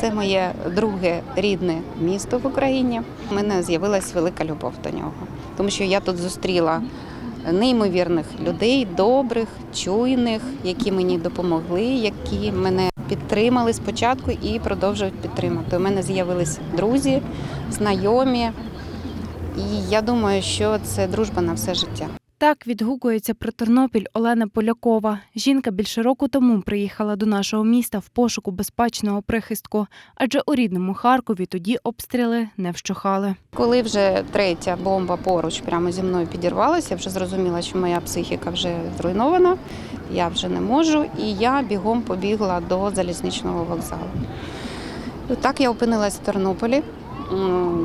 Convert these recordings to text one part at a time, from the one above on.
Це моє друге рідне місто в Україні. У мене з'явилась велика любов до нього, тому що я тут зустріла неймовірних людей, добрих, чуйних, які мені допомогли, які мене підтримали спочатку і продовжують підтримати. У мене з'явились друзі, знайомі, і я думаю, що це дружба на все життя. Так відгукується про Тернопіль Олена Полякова. Жінка більше року тому приїхала до нашого міста в пошуку безпечного прихистку, адже у рідному Харкові тоді обстріли не вщухали. Коли вже третя бомба поруч прямо зі мною підірвалася, вже зрозуміла, що моя психіка вже зруйнована, я вже не можу, і я бігом побігла до залізничного вокзалу. Так я опинилась в Тернополі.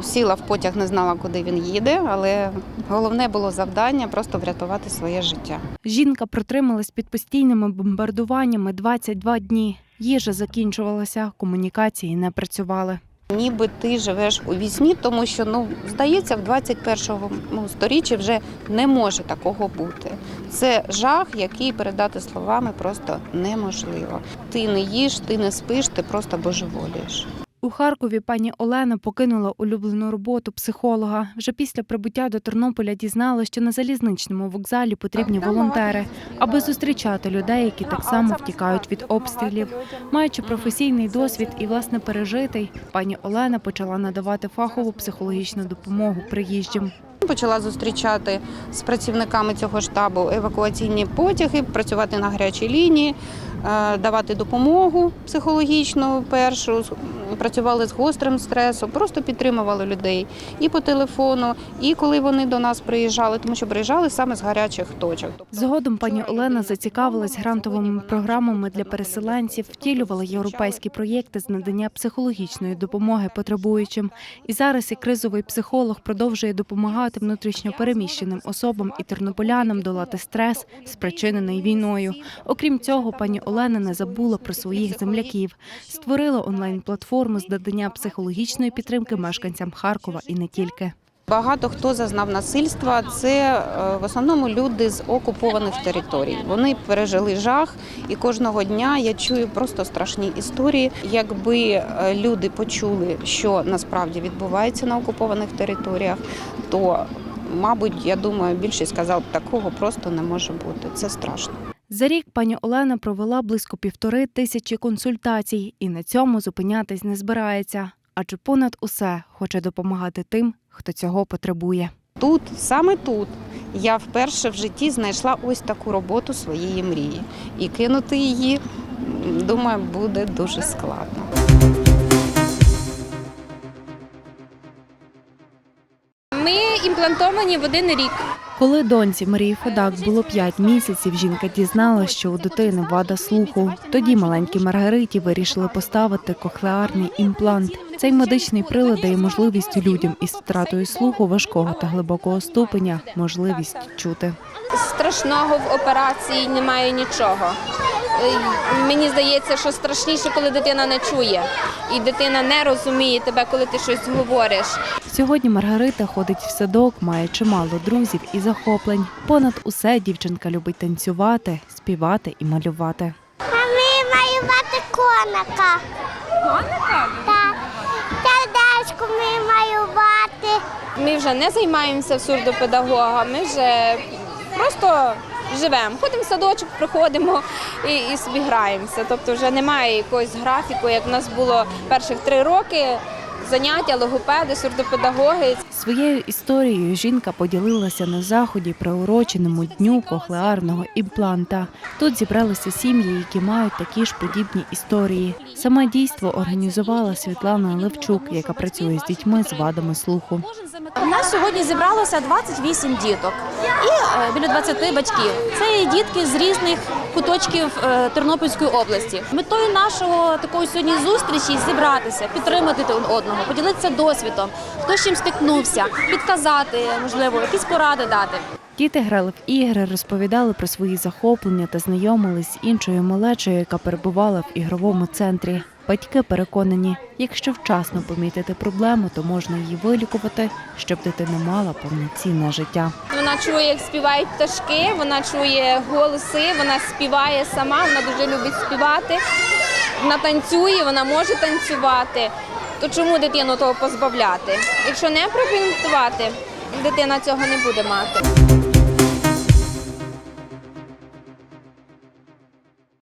Сіла в потяг, не знала, куди він їде, але головне було завдання просто врятувати своє життя. Жінка протрималась під постійними бомбардуваннями 22 дні. Їжа закінчувалася, комунікації не працювали. Ніби ти живеш у вісні, тому що ну здається, в 21-му сторіччі вже не може такого бути. Це жах, який передати словами просто неможливо. Ти не їш, ти не спиш, ти просто божеволієш. У Харкові пані Олена покинула улюблену роботу психолога. Вже після прибуття до Тернополя дізналася, що на залізничному вокзалі потрібні волонтери, аби зустрічати людей, які так само втікають від обстрілів. Маючи професійний досвід і власне пережитий, пані Олена почала надавати фахову психологічну допомогу приїжджим. Почала зустрічати з працівниками цього штабу евакуаційні потяги, працювати на гарячій лінії, давати допомогу психологічну першу. Працювали з гострим стресом, просто підтримували людей і по телефону, і коли вони до нас приїжджали, тому що приїжджали саме з гарячих точок. Згодом пані Олена зацікавилась грантовими програмами для переселенців, втілювала європейські проєкти з надання психологічної допомоги потребуючим. І зараз як кризовий психолог продовжує допомагати внутрішньо переміщеним особам і тернополянам долати стрес, спричинений війною. Окрім цього, пані Олена не забула про своїх земляків, створила онлайн-платформу з надання психологічної підтримки мешканцям Харкова і не тільки. Багато хто зазнав насильства. Це е, в основному люди з окупованих територій. Вони пережили жах, і кожного дня я чую просто страшні історії. Якби е, люди почули, що насправді відбувається на окупованих територіях, то мабуть, я думаю, більшість сказав, такого просто не може бути. Це страшно. За рік пані Олена провела близько півтори тисячі консультацій і на цьому зупинятись не збирається, адже понад усе хоче допомагати тим, хто цього потребує. Тут, саме тут, я вперше в житті знайшла ось таку роботу своєї мрії. І кинути її, думаю, буде дуже складно. Ми імплантовані в один рік. Коли доньці Марії Федак було 5 місяців, жінка дізналася, що у дитини вада слуху. Тоді маленькі Маргариті вирішили поставити кохлеарний імплант. Цей медичний прилад дає можливість людям із втратою слуху важкого та глибокого ступеня можливість чути. Страшного в операції немає нічого. Мені здається, що страшніше, коли дитина не чує, і дитина не розуміє тебе, коли ти щось говориш. Сьогодні Маргарита ходить в садок, має чимало друзів і захоплень. Понад усе дівчинка любить танцювати, співати і малювати. А ми малювати коника. Коника? Так. Сердечко ми малювати. Ми вже не займаємося сурдопедагогом, ми вже просто живемо. Ходимо в садочок, приходимо і, і собі граємося. Тобто вже немає якогось графіку, як в нас було перших три роки. Заняття, логопеди, сурдопедагоги. Своєю історією жінка поділилася на заході, приуроченому дню кохлеарного імпланта. Тут зібралися сім'ї, які мають такі ж подібні історії. Саме дійство організувала Світлана Левчук, яка працює з дітьми з вадами слуху. У нас сьогодні зібралося 28 діток і е, біля 20 батьків. Це є дітки з різних куточків е, Тернопільської області. Метою нашого такої сьогодні зустрічі зібратися, підтримати одного, поділитися досвідом, хто з чим стикнувся, підказати, можливо, якісь поради дати. Діти грали в ігри, розповідали про свої захоплення та знайомились з іншою малечою, яка перебувала в ігровому центрі. Батьки переконані, якщо вчасно помітити проблему, то можна її вилікувати, щоб дитина мала повноцінне життя. Вона чує, як співають пташки, вона чує голоси, вона співає сама, вона дуже любить співати. Вона танцює, вона може танцювати. То чому дитину того позбавляти? Якщо не прокоментувати, дитина цього не буде мати.